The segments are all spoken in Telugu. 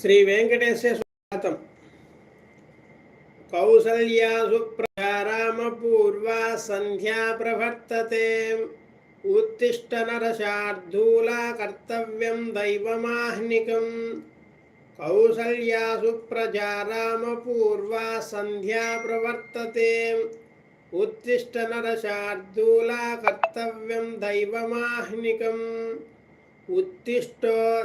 శ్రీ వెంకటేశ్వర స్వాగతం కౌసల్యా సుప్రజారామపూర్వా సంధ్యా ప్రవర్తతే. ఉత్తిష్ట నరశార్ధూలా కర్తవ్యం దైవమాహ్నికం. కౌసల్యా సుప్రజారామపూర్వా సంధ్యా ప్రవర్తతే. ఉత్తిష్ట నరశార్ధూలా కర్తవ్యం దైవమాహ్నికం. ఉత్తిష్టో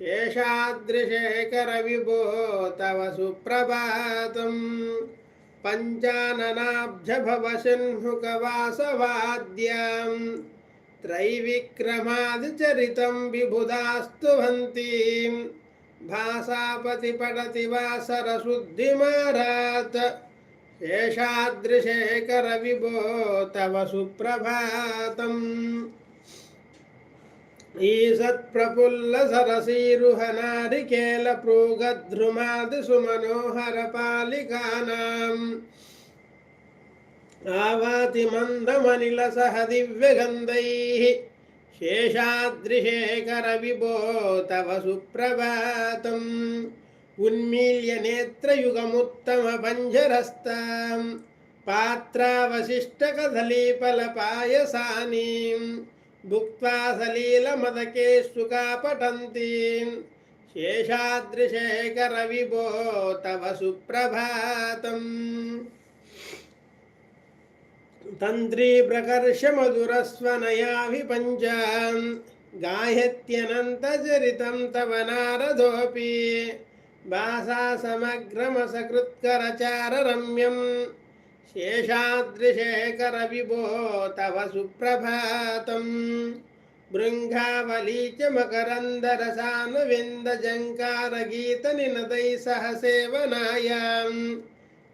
నిశ్రిత జనప్రియధానశీలే శ్రీవేంకటేశదయితే తవ సుప్రభాతం తవ సుప్రభాతమరవిందలోచనే భవతు ప్రసన్నముఖచంద్రమండలే విధిశంకరేంద్రవనితాభిరక్షితే వృషశైలనాదదయితే ఈషత్ప్రఫుల్ల సరసీరుహనారికేల ప్రోగద్రుమాది సుమనోహర పాలికానాం. ఆవాతి మందమనిల సహ దివ్యగంధై శేషాద్రిశేఖర విభో తవ సుప్రభాతం. ఉన్మీల్య నేత్రయుగముత్తమ పంజరస్తాం. పాత్రావశిష్టకదలీపల పాయసానీం. భుక్త్వా సలీలమదకేషు కాపటంతి శేషాద్రిశేఖర విభో తవ సుప్రభాతం. తంత్రీ ప్రకర్ష మధురస్వనయాభిపంచ గాయత్యనంతచరితం తవ నారదోపి. భాసా సమగ్రమసకృత్కరచార शेषाद्रिशेखरविभो तव सुप्रभातम् तन्त्रीप्रकर्षमधुरस्वनयाभिपञ्चां गायत्यनन्तचरितं तव नारदोऽपि भासासमग्रमसकृत्करचाररम्यम् शेषाद्रिशेखरविभो तव सुप्रभातम् भृङ्गावली च मकरन्दरसानुविन्दजङ्कारगीतनिनदैः सह सेवनायाम्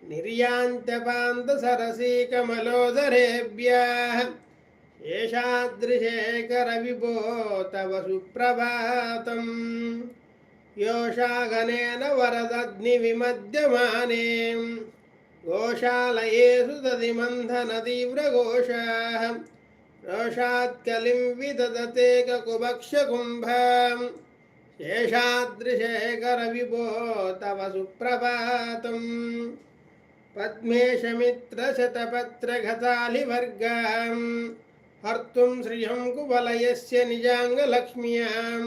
निर्यान्त्यपान्तसरसीकमलोदरेभ्यः शेषाद्रिशेखरविभो तव सुप्रभातम् योषागनेन वरदग्निविमध्यमाने गोशालयेषु दधिमन्थनतीव्रघोषाः रोषात्कलिं विदधते ककुभक्षकुम्भां शेषादृशेखरविभो तव सुप्रभातम् पद्मेशमित्रशतपत्रघतालिवर्गां हर्तुं श्रियं कुवलयस्य निजाङ्गलक्ष्म्यां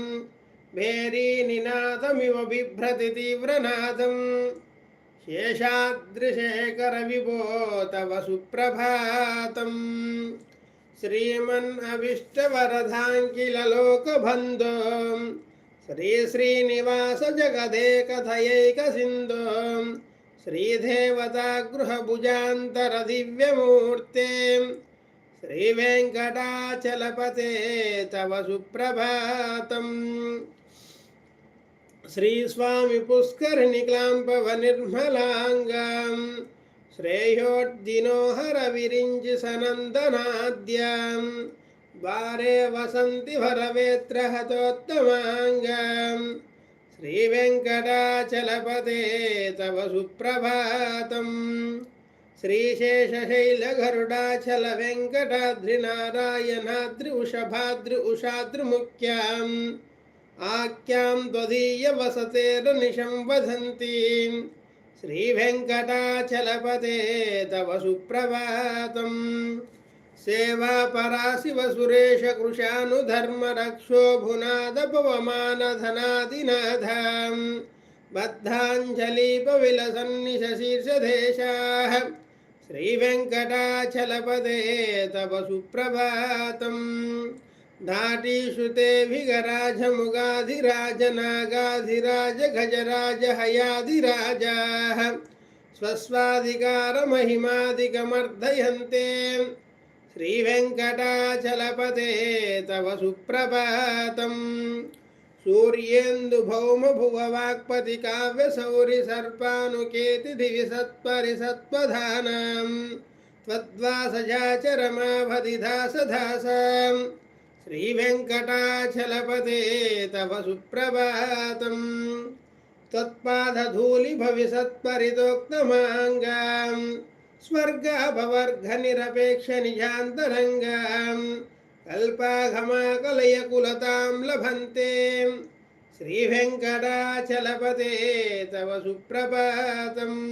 भेरीनिनादमिव बिभ्रति तीव्रनादम् शेषादृशेखरविभो तव सुप्रभातम् श्रीमन्नविष्टवरधाङ्किललोकबन्धो श्रीश्रीनिवासजगदेकथयैकसिन्धो श्रीदेवतागृहभुजान्तरदिव्यमूर्ते श्रीवेङ्कटाचलपते तव सुप्रभातम् श्रीस्वामि पुष्करिणिक्लाम्पवनिर्मलाङ्गां श्रेयोर्दिनोहरविरिञ्जि सनन्दनाद्यां द्वारे वसन्ति वरवेत्रहतोत्तमाङ्गां श्रीवेङ्कटाचलपते तव सुप्रभातम् श्रीशेषशैलगरुडाचलवेङ्कटाद्रिनारायणाद्रि उषभाद्रि उषाद्रिमुख्याम् आख्यां त्वदीयवसतेर्निशं वदन्तीं श्रीवेङ्कटाचलपते तव सुप्रभातम् सेवापराशिवसुरेशकृशानुधर्मरक्षो भुनादपवमानधनादिनाथां बद्धाञ्जलिपविलसन्निशशीर्षदेशाः श्रीवेङ्कटाचलपदे तव सुप्रभातम् दाटीशुतेघराज मुगाधिराज नागाधिराज गजराज हयाधिराजाः स्वस्वाधिकारमहिमादिकमर्दयन्ते। श्रीवेङ्कटाचलपते तव सुप्रभातम्। सूर्येन्दुभौमभुववाक्पतिकाव्यसौरिसर्पानुकेतिधिविसत्परिसत्त्वधानाम् त्वद्वासजाचरमाभधिधासधासाम् त्वद्वासजाचरमाभदिधासधासाम् श्रीवेङ्कटाचलपते तव सुप्रभातम् त्वत्पादधूलिभविसत्परितोक्तमाङ्गाम् स्वर्गाभवर्गनिरपेक्षनिजान्तरङ्गाम् कल्पाघमाकलयकुलतां लभन्ते श्रीवेङ्कटाचलपते तव सुप्रभातम्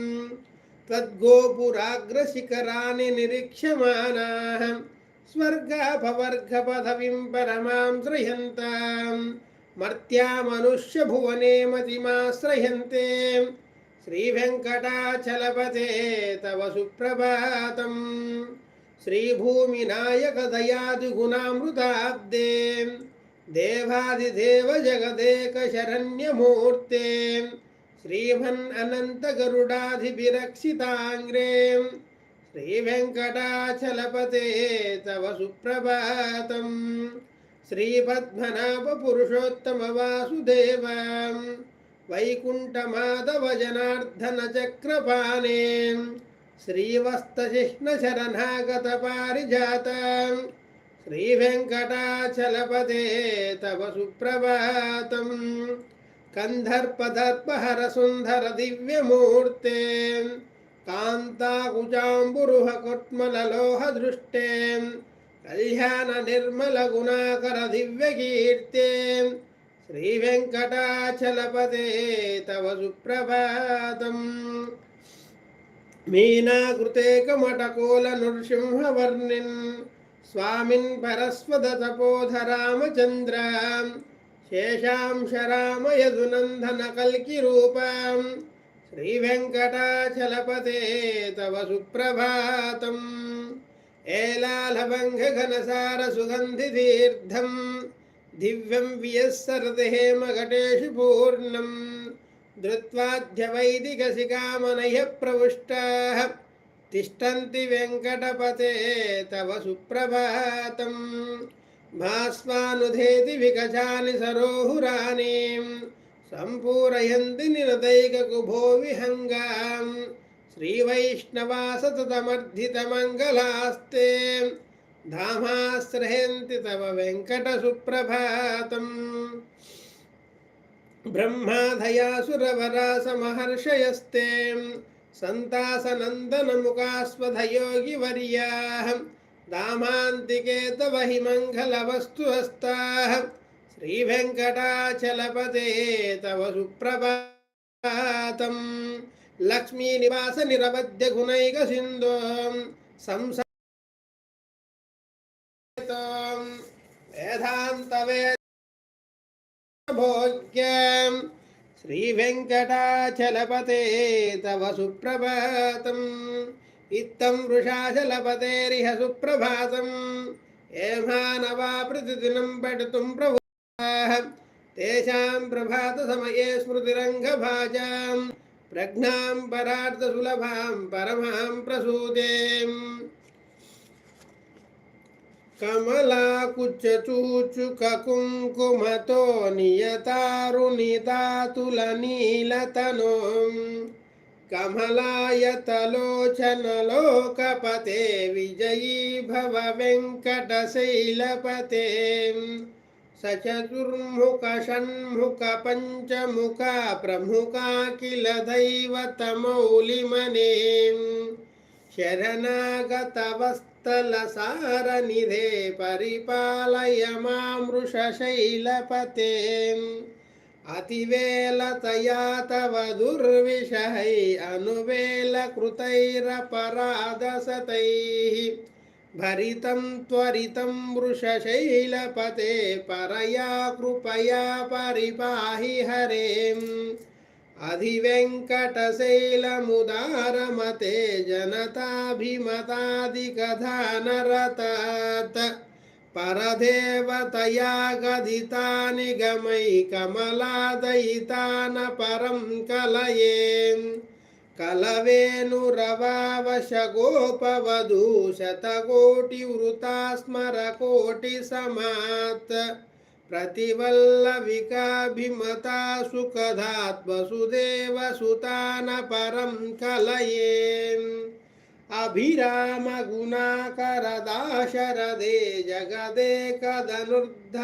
त्वद्गोपुराग्रशिखराणि निरीक्ष्यमाणाः स्वर्गापवर्गपदवीं परमां श्रयन्तां मर्त्यामनुष्यभुवने मतिमाश्रयन्ते श्रीवेङ्कटाचलपते तव सुप्रभातम् श्रीभूमिनायकदयादिगुणामृताब्दे देवादिदेव जगदेकशरण्यमूर्ते श्रीमन् अनन्तगरुडाधिभिरक्षिताङ्ग्रे श्रीवेङ्कटाचलपते तव सुप्रभातम् श्रीपद्मनाभपुरुषोत्तमवासुदेवां वैकुण्ठमाधवजनार्दनचक्रपाणे श्रीवस्तचिह्नशरणागतपारिजातां श्रीवेङ्कटाचलपते तव सुप्रभातम् कन्धर्पदर्पहरसुन्दरदिव्यमूर्ते कान्ताकुजाम्बुरुहकुट्मललोहदृष्टे कल्याणनिर्मलगुणाकरदिव्यकीर्ते श्रीवेङ्कटाचलपते तव सुप्रभातम् मीनाकृते कमटकोलनृसिंहवर्णिन् स्वामिन् परस्वदतपोधरामचन्द्रां शेषांश रामयदुनन्दनकल्किरूपां श्रीवेङ्कटाचलपते तव सुप्रभातम् एलालभङ्गघनसारसुगन्धितीर्थं दिव्यं वियस्सरदेहेमघटेषु पूर्णम् धृत्वाद्यवैदिकसिकामनयः प्रविष्टाः तिष्ठन्ति वेङ्कटपते तव सुप्रभातम् भास्वानुधेति సంపూరయంతి నిరదైకకుభో విహంగాం శ్రీవైష్ణవా సతతమర్ధితమంగళాస్తే ధామాశ్రయంతి తవ వెంకట సుప్రభాతం బ్రహ్మాధయాసురవరా సమహర్షయస్తే సంతాసనందనముఖాస్వధయోగి వర్యా దామాంతికే తవ హిమంగళవస్తు హస్తా శ్రీవెంకటాచలపదే తవ సుప్రభాతం. లక్ష్మీనివాస నిరవధ్య గుణైక సింధో సంసో వేదాంతవే భోగ్యం శ్రీవెంకటాచలపతే తవ సుప్రభాతం. ఇత్తం వృషాచలపతేరిహ సుప్రభాతం. ఏ మానవా ప్రతిదినం పడుతుం ప్రభు తేషాం ప్రభాత సమయే స్మృతిరంగభాజాం ప్రజ్ఞాం పరార్థ సులభాం పరమాం ప్రసూదేం కమలాకుచ్చూచుకుంకుమతో నియతారుణితాతులనీలతనోం కమలాయతలోచనలోకపతే విజయీ వెంకటశైలపతే సచతుర్ముఖ షణ్ముఖ పంచముఖ ప్రముఖ కిల దైవతమౌలిమనే శరణాగతవస్తలసారనిధే పరిపాలయ మామృషశైలపతే అతివేలతయా తవ దుర్విషహై అనువేలకృతైరపరాధసతైః भरितं त्वरितं वृषशैलपते परया कृपया परिपाहि हरेम् अधिवेङ्कटशैलमुदारमते जनताभिमतादिकधानरतात् परदेवतया गदितानि गमै कमलादयितान परं कलयेन् कलवेनुरवावशगोपवधू शतकोटिवृता स्मरकोटिसमात् प्रतिवल्लविकाभिमता सुखधात्वसुदेवसुतान परं कलयेन् अभिरामगुणाकरदाशरदे जगदे कदनुर्धरधीरमते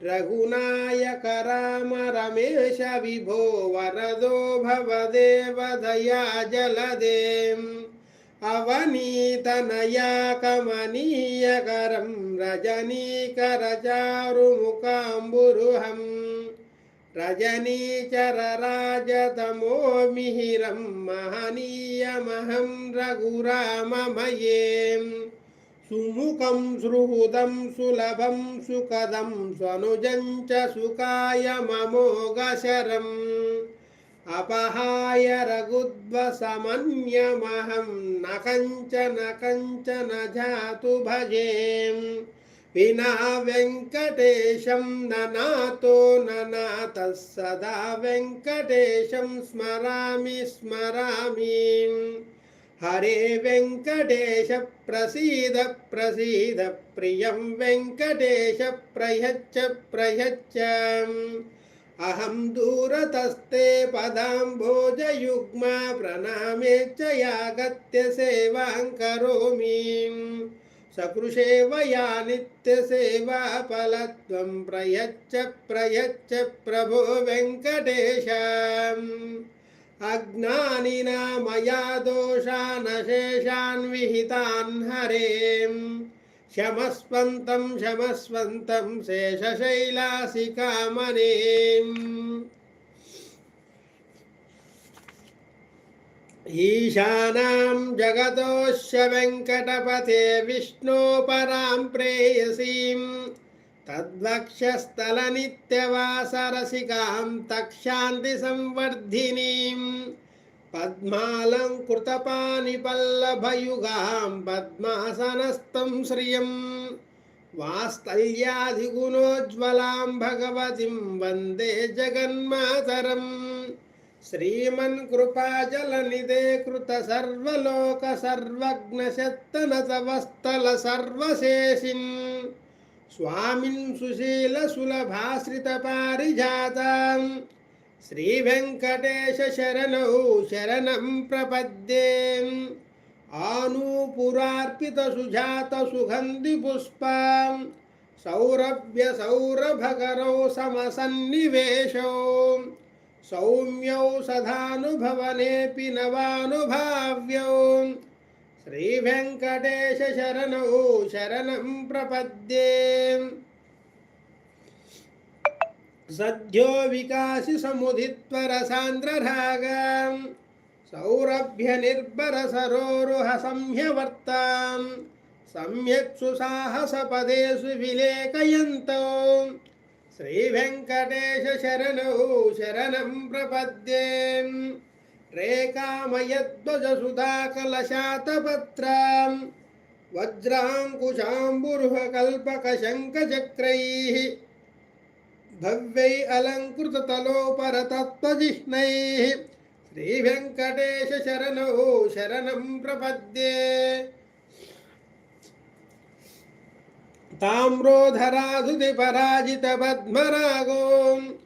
రఘునాయక రామ రమేశ విభో వరదో భవదేవదయా జలదేం అవనీతనయా కమనీయకరం రజనీకరచారుముకాంబురుహం రజనీచరరాజతమో మిహిరం మహనీయమహం రఘురామమయేం సుముఖం సుహృదం సులభం సుఖదం స్వనుజం చ సుఖాయ మమోగశరం అపహాయ రఘుద్వసమన్యమహం న కంచన కంచన జాతు భజే. వినా వెంకటేశం ననాతో ననాత సదా వెంకటేశం స్మరామి స్మరామి. హరే వెంకటేశ ప్రసీద ప్రసీద ప్రియం వెంకటేశ ప్రయచ్చ ప్రయచ్చ. అహం దూరతస్తే పదాంభోజయుగ్మ ప్రణామే చ యాగత్య సేవాం కరోమి. సకృషేవయా నిత్యసేవా ఫలత్వం ప్రయచ్చ ప్రయచ్చ ప్రభో వెంకటేశం. अज्ञानिना मया दोषानशेषान् विहितान् हरेम् क्षमस्वन्तं क्षमस्वन्तं शेषशैलासिकामनेम् ईशानां जगतोऽस्य वेङ्कटपथे विष्णो परां प्रेयसीं तद्वक्षस्थलनित्यवासरसिकां तक्षान्तिसंवर्धिनीं पद्मालङ्कृतपानिपल्लभयुगां पद्मासनस्तं श्रियं वास्तल्याधिगुणोज्ज्वलां भगवतीं वन्दे जगन्मातरम् श्रीमन्कृपाजलनिधे कृत స్వామిన్ సుశీల సులభాశ్రిత పారిజాతం. శ్రీ వెంకటేశ శరణౌ శరణం ప్రపద్యే. ఆనూపురార్పిత సుజాత సుగంధి పుష్ప. సౌరభ్య సౌరభకరౌ సమసన్నివేశో. సౌమ్యౌ సదానుభవనేపి నవానుభావ్యౌ. శ్రీ వెంకటేశ శరణు శరణం ప్రపద్యే. సద్యో వికాసి సముదిత్వర సాంద్రరాగా సౌరభ్య నిర్భర సరోరుహ సంహ్యవర్తాం సమ్యక్సు సాహసపదేశు విలేకయంతో. శ్రీ వెంకటేశ శరణు శరణం ప్రపద్యే. रेखामयध्वजसुधाकलशातपत्राम्। वज्राङ्कुशाम्बुरुहकल्पकशङ्खचक्रैः। भव्यै अलङ्कृततलोपरतत्त्वजिह्नैः। श्रीवेङ्कटेशशरणौ शरणं प्रपद्ये। ताम्रोधराधुति पराजितपद्मरागोम्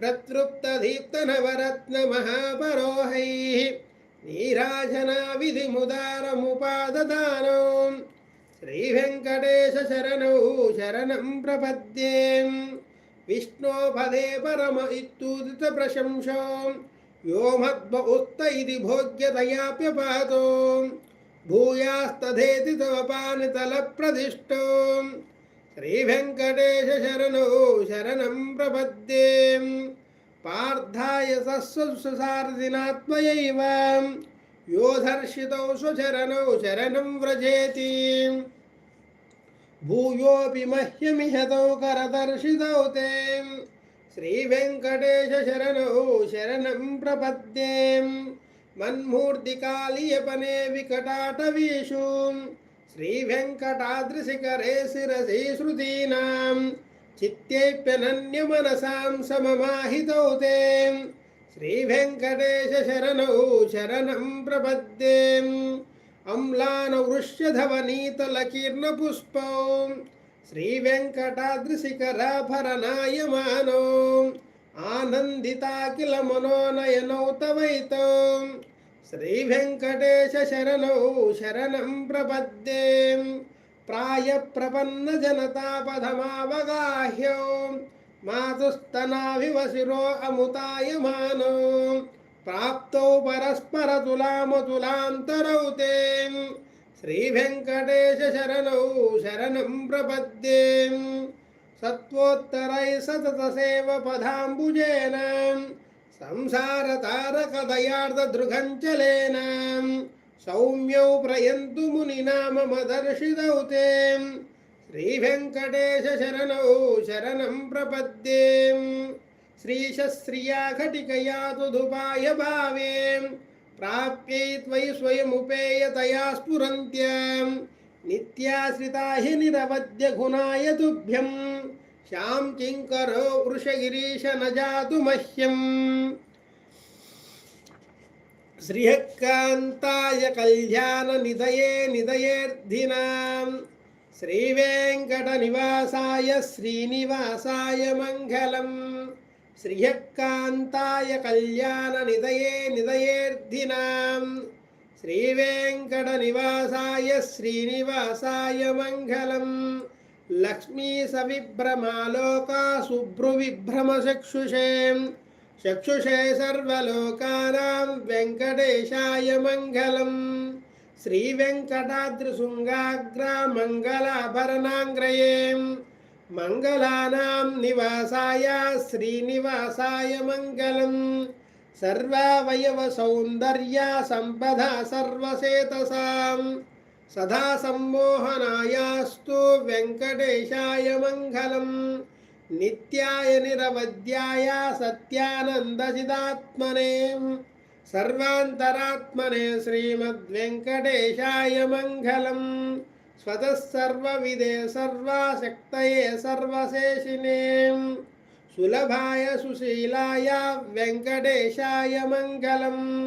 प्रतृप्तदीप्तनवरत्नमहापरोहैः नीराजनाविधिमुदारमुपाददानौ श्रीवेङ्कटेशशरणौ शरणं प्रपद्ये विष्णोपदे परम इत्युदितप्रशंसो यो मद्व उक्त इति भोग्यतयाप्यपातो भूयास्तथेति तव पानितलप्रदिष्टो శ్రీవెంకటేశరణో శరణం ప్రపద్దే పార్థాయ సస్వసార్థినాత్మయైవ యోధర్షితౌ స్వశరణౌ శరణం వ్రజేతి. భూయోపి మహ్యమిహతౌ కరదర్శితౌ తే. శ్రీవెంకటేశరణౌ శరణం ప్రపద్దే మన్మూర్తికాళీయపనే వికటాటవీషు. శ్రీవెంకటాద్రిశిఖరే శిరసి శృతీనాం చిత్తేప్యనన్యమనసాం సమమాహితౌ తే శ్రీవెంకటేశ శరణౌ శరణం ప్రపద్దే అమ్లాన వృష్యధవనీతలకీర్ణపుష్పౌ శ్రీవెంకటాద్రిశిఖరాభరణాయమానో ఆనందితాకిల మనోనయనౌ తవైతం శ్రీవెంకటేశరణౌ శరణం ప్రపద్దే ప్రాయప్రపన్న జనతాపథమావగాహ్యో మాతుస్తనావివ శిరో అముతాయమానో ప్రాప్తౌ పరస్పరతులామతులాంతరౌ తే. శ్రీవెంకటేశరణౌ శరణం ప్రపద్దే సత్వోత్తరై సతతసేవ పదాంబుజేన. సంసార తారక దయార్థ దృగంచలేన సౌమ్యౌ ప్రయంతు ముని నామమదర్శిదౌ తే శ్రీ వెంకటేశ శరణౌ శరణం ప్రపద్యే. శ్రీశశ్రియా ఘటికయా తుధుపాయ భావే. ప్రాప్యై త్వయి స్వయముపేయతయా స్ఫురంత్య. నిత్యాశ్రితా నిరవద్య గుణాయ తుభ్యం. శ్యాం కింకరో వృషగిరీశ నజాదు మహ్యం. శ్రీహకాంతాయ కళ్యాణ నిదయే నిదయేర్ధినాం. శ్రీవేంకట నివాసాయ శ్రీనివాసాయ మంగళం. శ్రీహకాంతాయ కళ్యాణ నిదయే నిదయేర్ధినాం. శ్రీవేంకట నివాసాయ శ్రీనివాసాయ మంగళం. లక్ష్మీ సవిభ్రమాలోకా శుభ్రువిభ్రమచక్షుషే చక్షుషే. సర్వలోకానాం వెంకటేశాయ మంగళం. శ్రీ శ్రీవెంకటాద్రిశృంగాగ్రా మంగళాభరణాంగ్రయే. మంగళానాం నివాసాయ శ్రీనివాసాయ మంగళం. సర్వావయవ సౌందర్య సంపద సర్వసేతసాం. సదా సమ్మోహనాయాస్తు వెంకటేశాయ మంగళం నిత్యాయ నిరవధ్యాయ సత్యానందచిదాత్మనే సర్వాంతరాత్మనే శ్రీమద్వెంకటేశాయ మంగళం स्वतः सर्वविदे सर्वाशक्तये सर्वशेषिने सुलभाय सुशीलाय वेङ्कटेशाय मङ्गलम्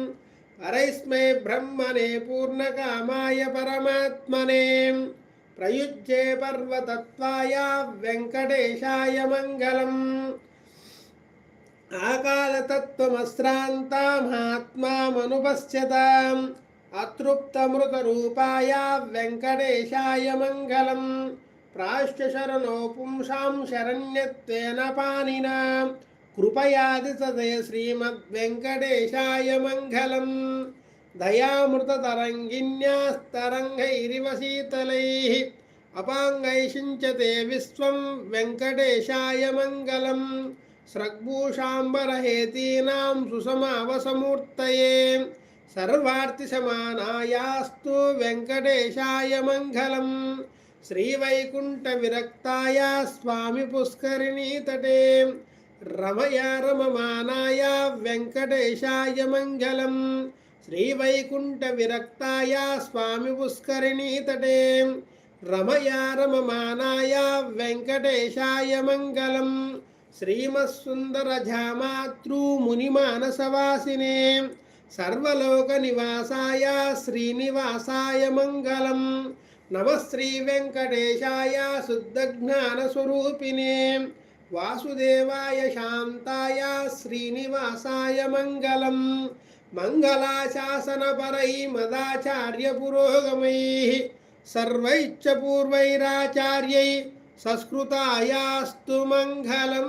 परैस्मै ब्रह्मणे पूर्णकामाय परमात्मने प्रयुज्ये पर्वतत्वाय वेङ्कटेशाय मङ्गलम् आकालतत्त्वमस्रान्तामात्मामनुपश्यताम् अतृप्तमृतरूपाय वेङ्कटेशाय मङ्गलम् प्राश्चशरणो पुंसां शरण्यत्वेन पाणिना కృపయాది సదే శ్రీమద్వెంకటేశాయ మంగళం. దయామృతరంగిన్యాస్తరంగైరివ శీతలై అపాంగైషించతే విశ్వం వెంకటేశాయ మంగళం. స్రగ్భూషాంబరహేతీనాం సుసమావసమూర్తయే సర్వార్తిసమానాయాస్తు వెంకటేశాయ మంగళం. శ్రీవైకుంఠవిరక్తాయ స్వామి పుష్కరిణీ తటే स्वामिपुष्करिणीतटे रमया रममानाय वेङ्कटेशाय मङ्गलम् श्रीवैकुण्ठविरक्ताय स्वामि पुष्करिणीतटे रमया रममानाय वेङ्कटेशाय मङ्गलम् श्रीमत्सुन्दरझामातृमुनिमानसवासिने सर्वलोकनिवासाय श्रीनिवासाय मङ्गलम् नमः श्रीवेङ्कटेशाय शुद्धज्ञानस्वरूपिणे వాసుదేవాయ శాంతాయ శ్రీనివాసాయ మంగళం. మంగళాశాసనపరై మదాచార్య పురోగమై సర్వైచ్చ పూర్వైరాచార్యై మంగళం.